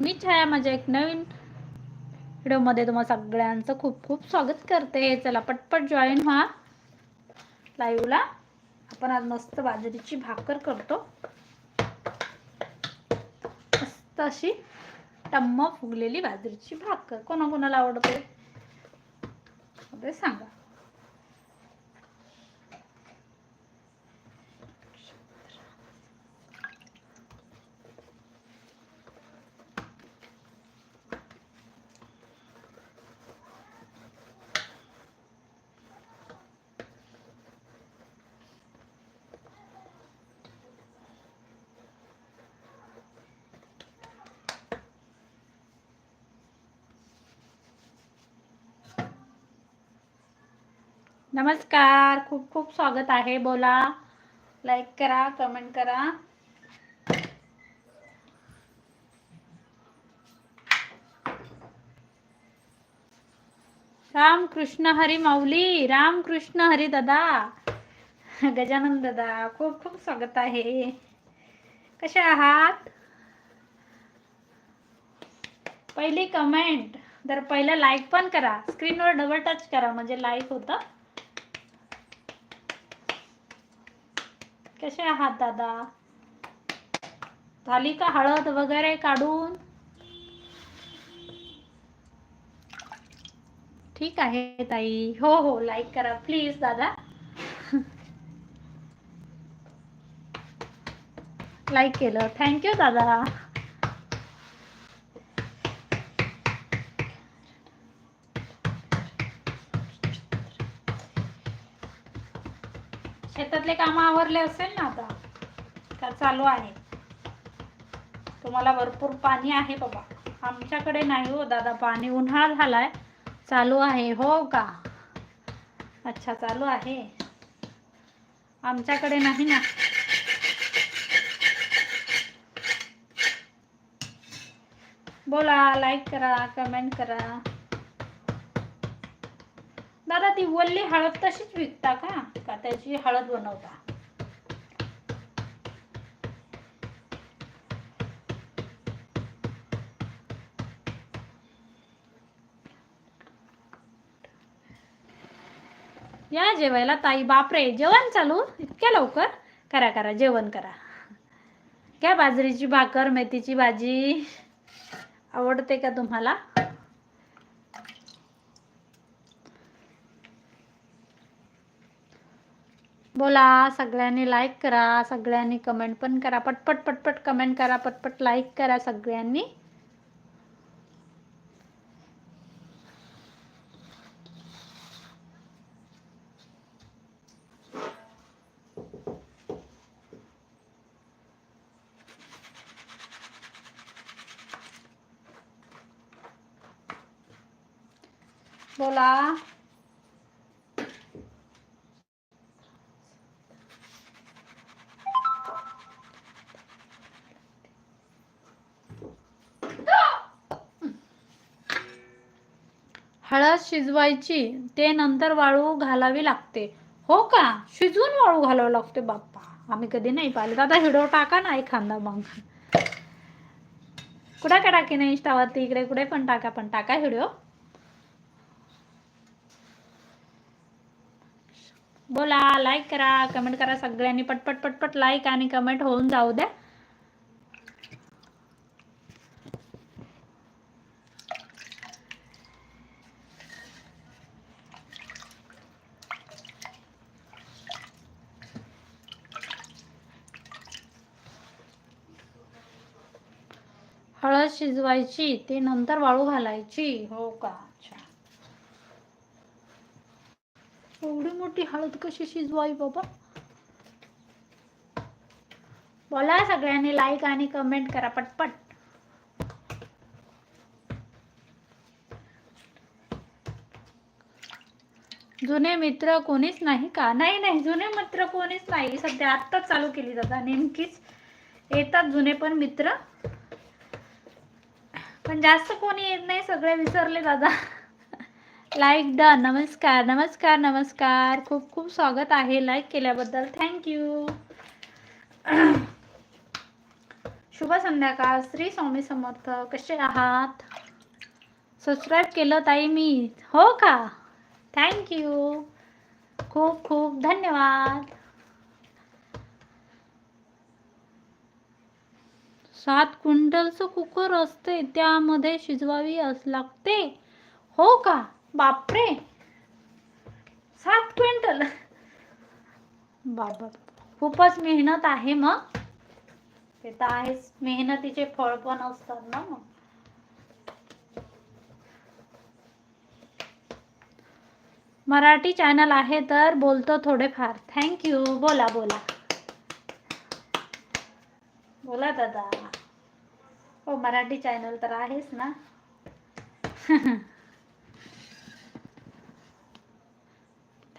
मी छाया माझ्या एक नवीन व्हिडिओमध्ये तुम्हाला सगळ्यांचं खूप खूप स्वागत करते. चला पटपट जॉईन व्हा. लाईव्हला आपण आज मस्त बाजरीची भाकर करतो. मस्त अशी टम्म फुगलेली बाजरीची भाकर. कोणाकोणाला आवडते? ते सांगा. नमस्कार खूप खूप स्वागत आहे. बोला लाईक करा कमेंट करा. राम कृष्ण हरी माऊली राम कृष्ण हरी दादा गजानन दादा खूप खूप स्वागत आहे. कसे आहात? पहिली कमेंट तर पहिलं लाईक पण करा. स्क्रीनवर डबल टच करा म्हणजे लाईक होतं. कसे आहात दादा? झाली का हळद वगैरे काढून? ठीक आहे ताई. हो हो लाईक करा प्लीज दादा. लाईक केलं. थँक्यू दादा. शेतातले काम आवरले असेल ना आता? का चालू आहे? तुम्हाला भरपूर पाणी आहे बाबा. आमच्याकडे नाही हो दादा पाणी उन्हाळा झालाय. चालू आहे हो का? अच्छा चालू आहे. आमच्याकडे नाही ना. बोला लाईक करा कमेंट करा. दादा ती वल्ली हळद तशीच विकता का? का त्याची हळद बनवता? या जेवायला ताई बापरे! जेवण चालू? इतक्या लवकर? करा करा जेवण करा. घ्या बाजरीची भाकर मेथीची भाजी. आवडते का तुम्हाला? बोला, सगळ्यांनी लाईक करा, सगळ्यांनी कमेंट पण करा. पटपट पटपट कमेंट करा, पटपट लाईक करा सगळ्यांनी. बोला. शिजवायची ते नंतर वाळू घालावी लागते. हो का? शिजवून वाळू घालावं लागते बाप्पा. आम्ही कधी नाही पाहिलं. दादा हिडो टाका ना एखादा मग. कुठे का टाकी नाही? इंस्टावरती इकडे कुठे पण टाका पण टाका हिडिओ बोला लाईक करा कमेंट करा सगळ्यांनी. पटपट पटपट लाईक आणि कमेंट होऊन जाऊ द्या. हळद शिजवायची ते नंतर वाळू घालायची. हो का? अच्छा. एवढी मोठी हळद कशी शिजवाई बाबा? बोला सगळ्यांनी लाईक आणि कमेंट करा पटपट. जुने मित्र कोणीच नाही का? नाही नाही जुने मित्र कोणीच नाही. सध्या आत्ताच चालू केली दादा. नेमकीच येतात जुने पण मित्र. पण जास्त कोणी येत नाही सगळे विसरले दादा. लाईक डन नमस्कार नमस्कार नमस्कार. खूप खूप स्वागत आहे लाईक केल्याबद्दल. थँक्यू शुभ संध्याकाळ. श्री स्वामी समर्थ. कसे आहात? सबस्क्राईब केलं ताई मी. हो का? थँक्यू खूप खूप धन्यवाद. सात क्विंटलचं कुकर असते त्यामध्ये शिजवावी अस लागते? हो का? बापरे! सात क्विंटल! बाबा खूपच मेहनत आहे मग. ते तर आहेच मेहनतीचे फळ पण असतात ना मग. मराठी चॅनल आहे तर बोलतो थोडेफार. थँक्यू बोला बोला. बोला दादा. हो मराठी चॅनल तर आहेच ना?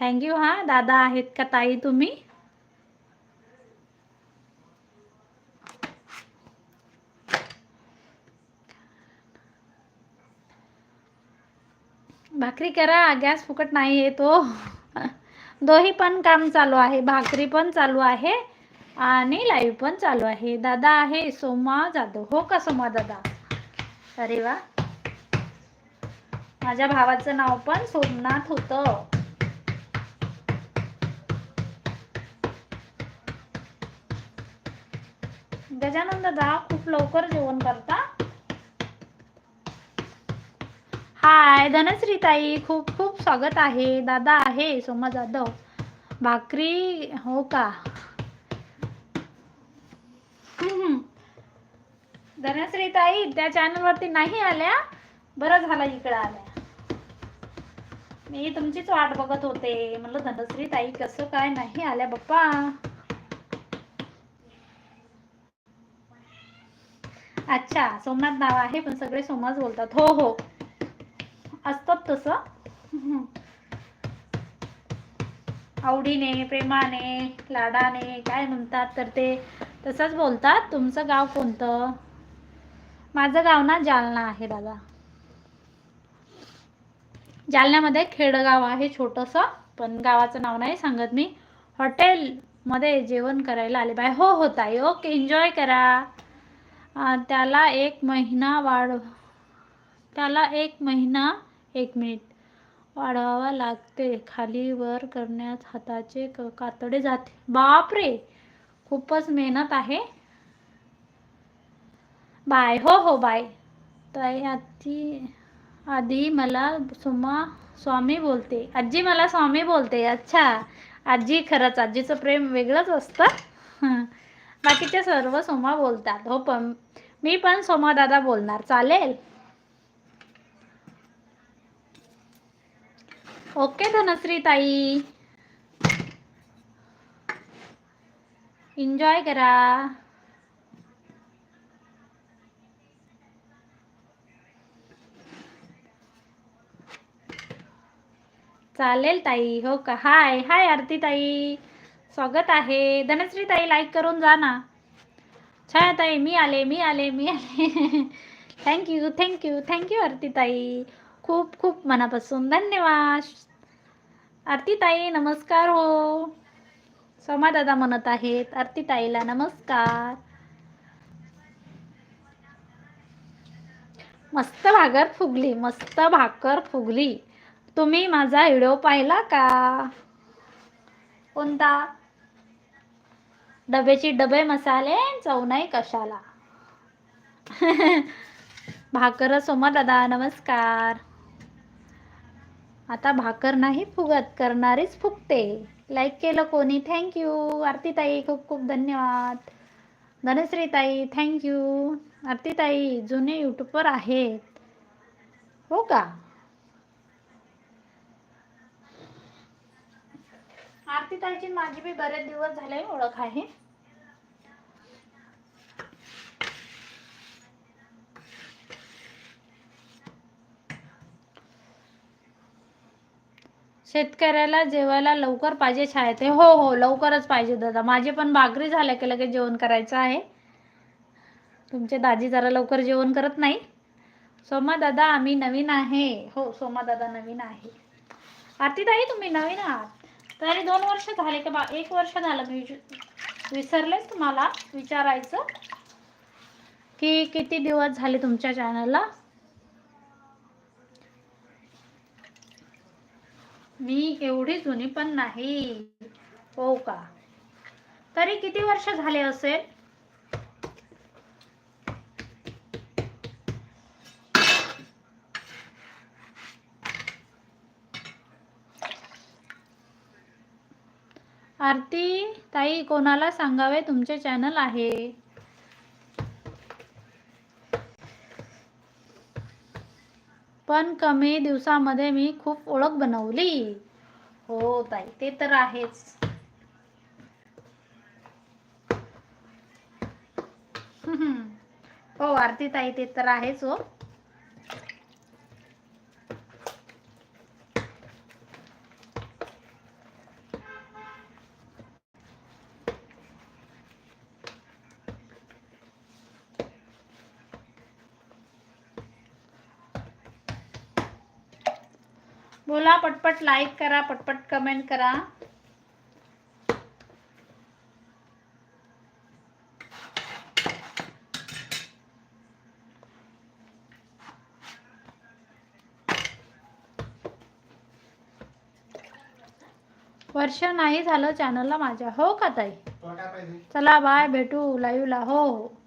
थँक्यू हा. दादा आहेत का ताई तुम्ही? भाकरी करा, गॅस फुकट नाही येतो दोही पण काम चालू आहे, भाकरी पण चालू आहे. आणि लाईव्ह पण चालू आहे. दादा आहे सोमा जाधव. हो का सोमा दादा? अरे वा. माझ्या भावाचं नाव पण सोमनाथ होतं. गजानन दादा खूप लवकर जेवण करता? हाय धनश्री ताई खूप खूप स्वागत आहे. दादा आहे सोमा जाधव. भाकरी हो का? धनश्री ताई त्या चॅनल वरती नाही आल्या. बरं झालं इकडं आल्या. मी तुमचीच वाट बघत होते. म्हणलं धनश्री ताई कसं काय नाही आल्या बाप्पा? अच्छा सोमनाथ नाव आहे पण सगळे सोमनाथ बोलतात. हो हो. असतात तसं. हम्म. आवडीने प्रेमाने लाडाने काय म्हणतात तर ते? तसंच बोलतात. तुमचं गाव कोणतं? माझं गाव ना जालना आहे दादा. जालन्यामध्ये खेडगाव आहे छोटंसं पण गावाचं नाव नाही सांगत मी. हॉटेलमध्ये जेवण करायला आले बाय. हो हो ताई. ओके एन्जॉय करा. त्याला एक महिना वाढ त्याला एक महिना एक मिनिट वाढवावा लागते. खाली वर करण्यात हाताचे क- कातडे जाते बापरे! खूपच मेहनत आहे. बाय. हो हो बाय. ताई आधी आधी मला सुमा स्वामी बोलते. आजी मला स्वामी बोलते. अच्छा. आजी खरंच आजीचं प्रेम वेगळंच असतं. हं. बाकीचे सर्व सोमा बोलतात. हो पण मी पण सोमा दादा बोलणार. चालेल? ओके धनश्री ताई एन्जॉय करा. चालेल ताई हो का? हाय हाय आरती ताई. स्वागत आहे. धनश्री ताई लाईक करून जा ना. छाया ताई मी आले मी आले मी आले. थँक्यू थँक्यू थँक्यू आरती ताई. खूप खूप मनापासून धन्यवाद. आरती ताई नमस्कार हो. दादा म्हणत आहेत आरती ताईला नमस्कार. मस्त भाकर फुगली मस्त भाकर फुगली. तुम्ही माझा व्हिडिओ पाहिला का? कोणता? डब्याची डबे मसाले चव नाही कशाला? भाकर सोमा दादा नमस्कार. आता भाकर नाही फुगत करणारीच फुगते. लाईक केलं कोणी. थँक्यू आरतीताई खूप खूप धन्यवाद. धनश्री ताई थँक्यू आरतीताई जुने युट्यूबर आहेत. हो का? आरतीताईची माझी बी बरेच दिवस झाले ओळख आहे. शेतकऱ्याला जेवायला लवकर पाहिजे शाळेत. हो हो लवकरच पाहिजे दादा. माझे पण भाकरी झाल्या की लगेच जेवण करायचं आहे. तुमचे दाजी जरा लवकर जेवण करत नाही. सोमा दादा आम्ही नवीन आहे. हो सोमा दादा नवीन आहे. आरती ताई तुम्ही नवीन आहात? तरी दोन वर्ष झाले का बा एक वर्ष झालं मी विसरलेच तुम्हाला. विचारायचं की किती दिवस झाले तुमच्या चॅनलला मी एवढी जुनी पण नाही. हो का? तरी किती वर्ष झाले असेल? आरती ताई कोणाला सांगावे? तुमचे चॅनल आहे. पण कमी दिवसामध्ये मी खूप ओळख बनवली. हो ताई ते तर आहेच. हो आरती ताई ते तर आहेच हो. बोला पटपट लाईक करा पटपट कमेंट करा. वर्ष नाही झालं चॅनलला माझ्या. हो का ताई? चला बाय भेटू लाईव्हला हो हो.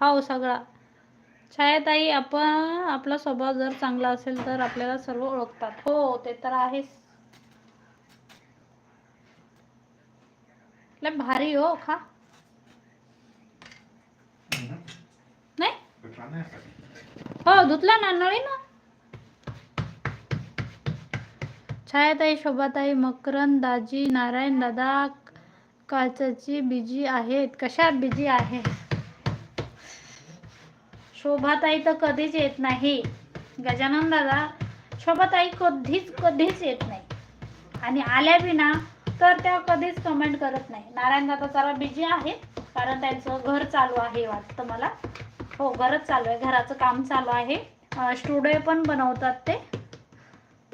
हो सगळा. छायाताई आपण आपला स्वभाव जर चांगला असेल तर आपल्याला सर्व ओळखतात. हो ते तर आहेच. लय भारी हो खा. नाही? हो धुतला ना नळी ना. छायाताई शोभाताई मकरंद दाजी नारायण दादा काचाची बिजी आहेत. कशात बिजी आहे? शोभाताई तर कधीच येत नाही. गजानन दादा शोभाताई कधीच कधीच येत नाही. आणि आल्या बिना तर त्या कधीच कमेंट करत नाही. नारायण दादा जरा बिझी आहेत कारण त्यांचं घर चालू आहे वाटतं मला. हो घरच चालू आहे. घराचं काम चालू आहे. स्टुडिओ पण बनवतात ते.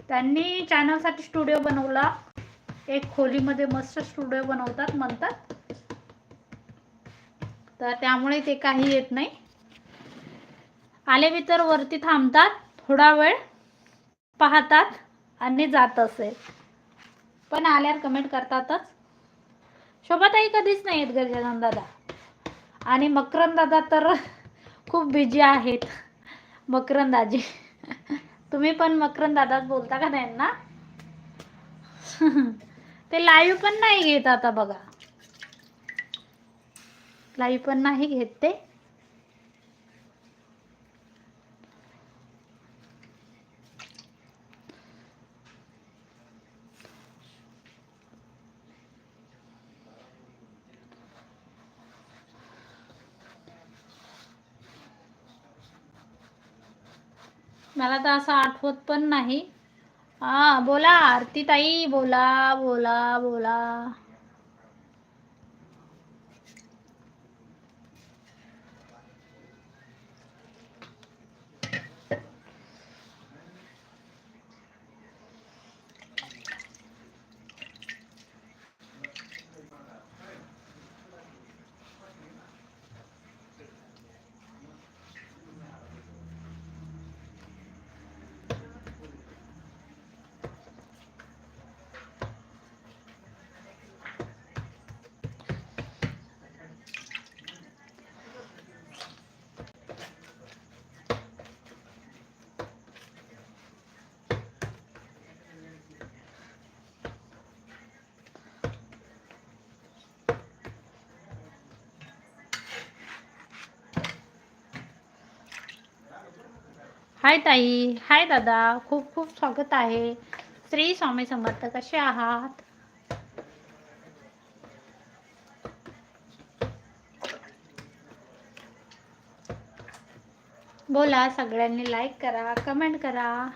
त्यांनी चॅनलसाठी स्टुडिओ बनवला. एक खोलीमध्ये मस्त स्टुडिओ बनवतात म्हणतात. तर त्यामुळे ते काही येत नाही. आले बी तर वरती थांबतात थोडा वेळ पाहतात आणि जात असेल. पण आल्यावर कमेंट करतातच. शोभाताई कधीच नाही येत गजानन दादा. आणि मकरंद दादा तर खूप बिझी आहेत. मकरंदाजी तुम्ही पण मकरंद दादाच बोलता का त्यांना? ते लाईव्ह पण नाही घेत आता बघा. लाईव्ह पण नाही घेत ते. मला तर असं आठवत पण नाही. हा बोला आरती ताई बोला बोला बोला. हाय ताई. हाय दादा. खूप खूप स्वागत आहे. श्री स्वामी समर्थ कसे आहात? बोला. सगळ्यांनी लाईक करा कमेंट करा.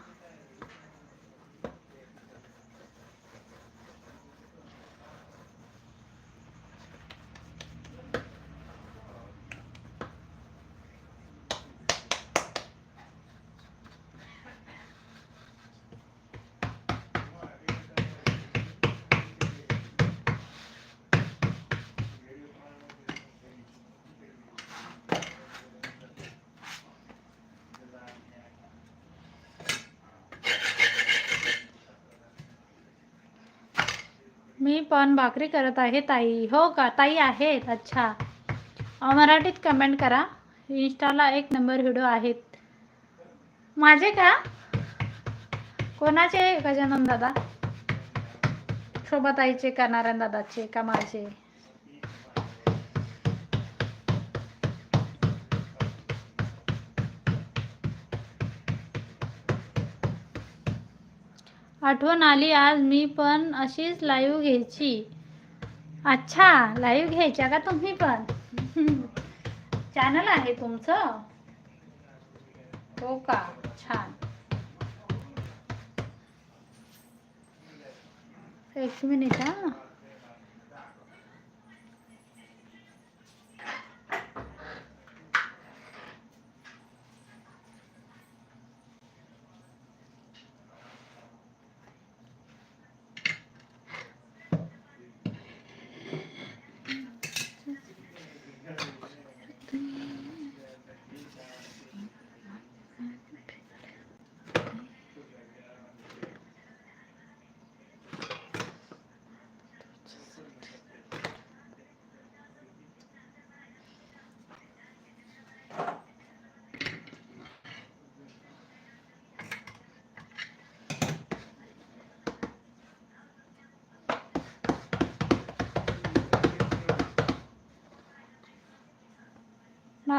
मी पण भाकरी करत आहे ताई. हो का? ताई आहेत. अच्छा. मराठीत कमेंट करा. इंस्टाला एक नंबर व्हिडिओ आहेत. माझे का? कोणाचे? गजानन दादा. शोभाताईचे का नारायण दादाचे का माझे आठवण आली आज मी पण अशीच लाईव्ह घ्यायची. अच्छा लाईव्ह घ्यायच्या का तुम्ही पण? चॅनल आहे तुमचं? हो का? छान. एक मिनिट हा.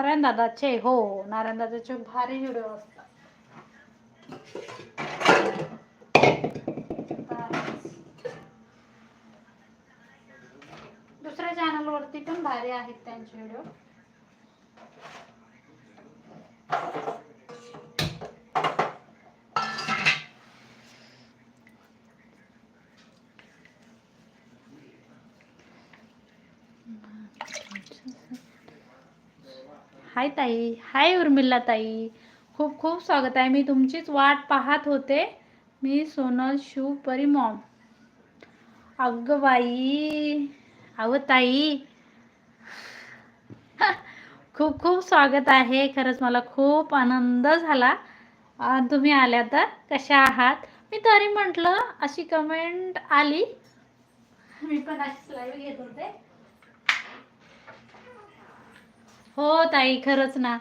नारायण दादाचे हो नारायण दादाचे भारी व्हिडिओ असतात. दुसऱ्या चॅनल वरती पण भारी आहेत त्यांचे व्हिडिओ हाय ताई हाय उर्मिला ताई. खूप खूप स्वागत आहे. मी तुमचीच वाट पाहत होते. मी सोनल शिव परिमॉम अगं बाई अहो ताई. खूप खूप स्वागत आहे. खरंच मला खूप आनंद झाला. तुम्ही आल्या तर कशा आहात? मी तरी म्हटलं अशी कमेंट आली. मी पण अशीच लाईव्ह घेत होते. हो ताई खरंच ना.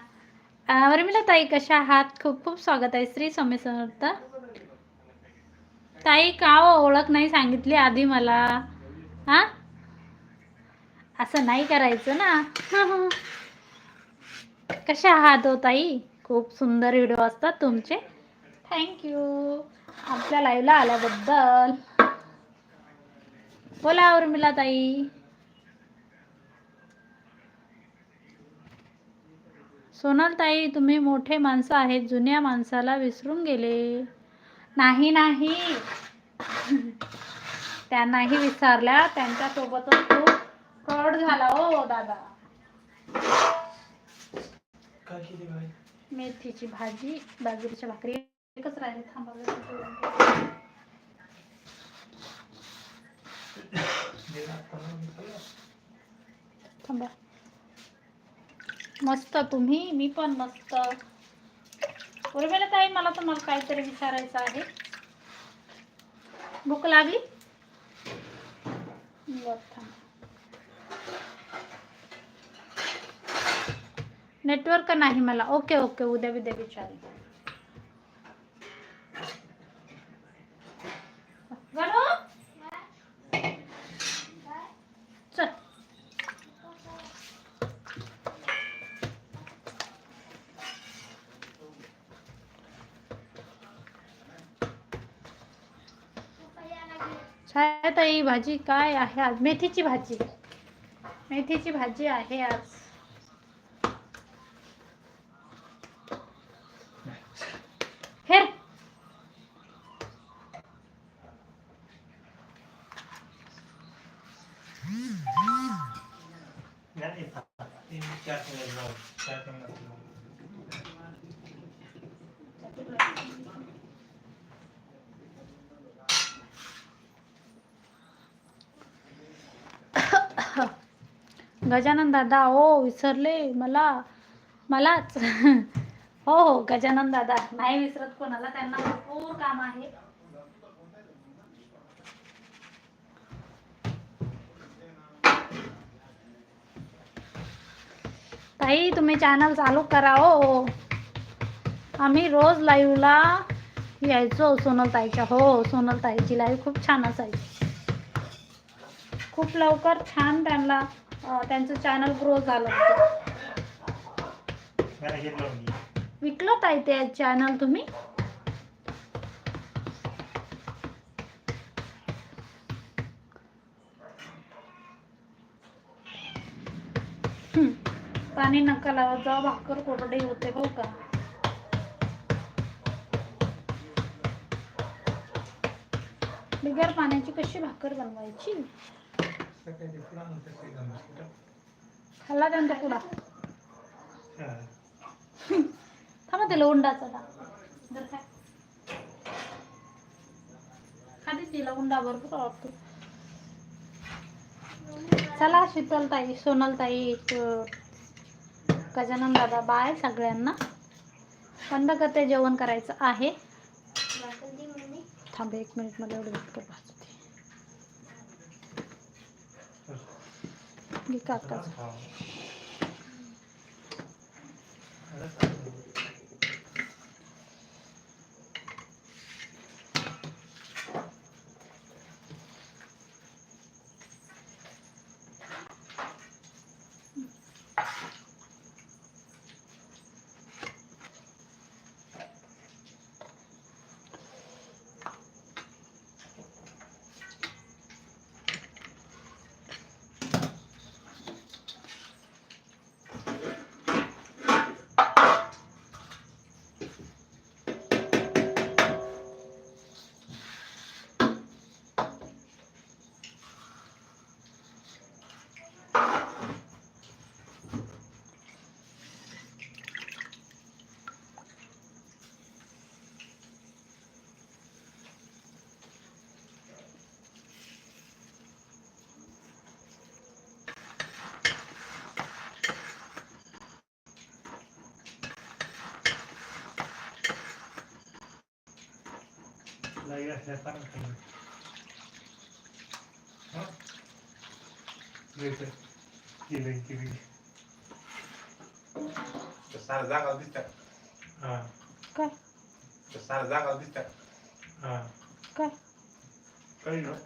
अं, ताई कशा आहात? खूप खूप स्वागत आहे. श्री स्वामी समर्थ. ताई का हो ओळख नाही सांगितली आधी मला? हा? असं नाही करायचं ना. कशा आहात हो ताई? खूप सुंदर व्हिडिओ असतात तुमचे. थँक्यू आपल्या लाईव्हला आल्याबद्दल. बोला उर्मिला ताई. सोनल ताई तुम्ही मोठे माणसं आहेत जुन्या माणसाला विसरून गेले. नाही नाही. त्यांनाही विसरल्या त्यांच्यासोबतच खूप फ्रॉड झाला हो दादा. मेथीची भाजी बाजरीच्या भाकरी. एकच राहिले थांबा. थांबा. मस्त तुम्ही मी पण मस्त. उर्मिला ताई? मला तुम्हाला काहीतरी विचारायचं आहे. भूक लागली? नेटवर्क नाही मला. ओके ओके उद्या उद्या विचारेल आहे भाजी काय आहे आज? मेथीची भाजी. मेथीची भाजी आहे आज हेर नाही तीन चार मिनिट लाव चार मिनिट लाव गजानन दादा ओ विसरले मला मलाच. हो हो गजानन दादा नाही विसरत कोणाला त्यांना भरपूर काम आहे. ताई तुम्ही चॅनल चालू करा हो, हो. आम्ही रोज लाईव्हला यायचो सोनल ताईच्या हो, हो सोनल ताईची लाईव्ह खूप छान असायची. खूप लवकर छान त्यांना त्यांचं चॅनल ग्रो झालं विकलं ताई ते चॅनल तुम्ही. पाणी नका लावत जाऊ भाकर कोरडी होते हो का. बिगर पाण्याची कशी भाकर बनवायची? खाल्ला त्यांचा पुडा थांबा त्याला उंडाचा दा. जर काय खाली तिला उंडा भरपूर आवडतो चला शीतल ताई सोनल ताई गजानन दादा बाय सगळ्यांना. बंद करते जेवण करायचं आहे. थांब एक मिनिट मला एवढं काकाचं. सारं जागा दिसतात हा, काय सारं जागा दिसतात हा. काय कळलं?